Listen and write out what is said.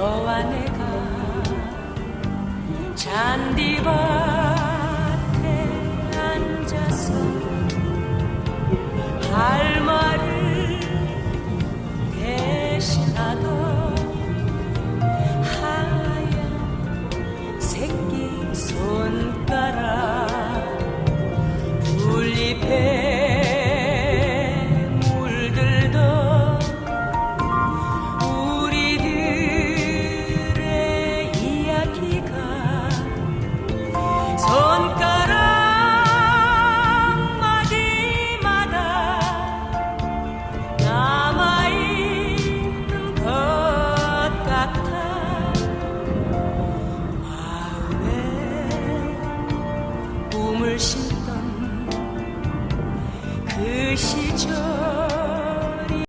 너와 내가 잔디밭에 앉아서 할 말을 대신하던 하얀 새끼 손가락 풀잎에 꿈을 싣던 그 시절